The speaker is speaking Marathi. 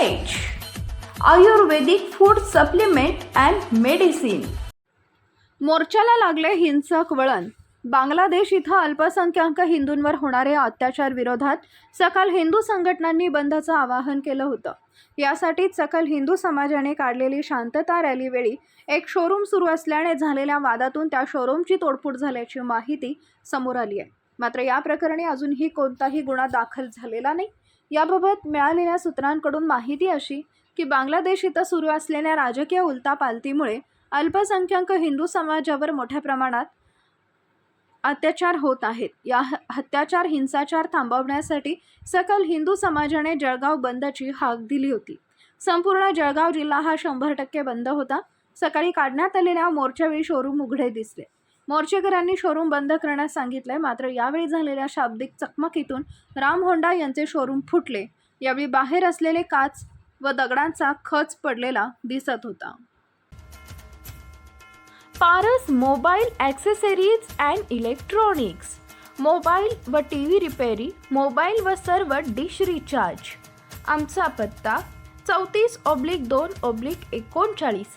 Ayurvedic food supplement and medicine मोर्चाला लागले हिंसक वळण. बांगलादेश इथं अल्पसंख्याक हिंदूंवर होणारे अत्याचार विरोधात सकल हिंदू संघटनांनी बंदचं आवाहन केलं होतं. यासाठीच सकल हिंदू समाजाने काढलेली शांतता रॅलीवेळी एक शोरूम सुरू असल्याने झालेल्या वादातून त्या शोरूमची तोडफोड झाल्याची माहिती समोर आली आहे. मात्र या प्रकरणी अजूनही कोणताही गुन्हा दाखल झालेला नाही. याबाबत मिळालेल्या सूत्रांकडून माहिती अशी की बांगलादेश इथं सुरू असलेल्या राजकीय उलतापालतीमुळे अल्पसंख्याक हिंदू समाजावर मोठ्या प्रमाणात अत्याचार होत आहेत. या ह- अत्याचार हिंसाचार थांबवण्यासाठी सकल हिंदू समाजाने जळगाव बंदची हाक दिली होती. संपूर्ण जळगाव जिल्हा हा शंभर टक्के बंद होता. सकाळी काढण्यात आलेल्या मोर्चावेळी शोरूम उघडे दिसले. मोर्चेकरांनी शोरूम बंद करण्यास सांगितले मात्र यावेळी झालेल्या शाब्दिक चकमकीतून राम होंडा यांचे शोरूम फुटले. यावेळी बाहेर असलेले काच व दगडांचा खच पडलेला दिसत होता. Paras mobile accessories and electronics. Mobile व टी व्ही रिपेरी मोबाईल व सर्व डिश रिचार्ज. आमचा पत्ता चौतीस ऑब्लिक दोन ऑब्लिक एकोणचाळीस.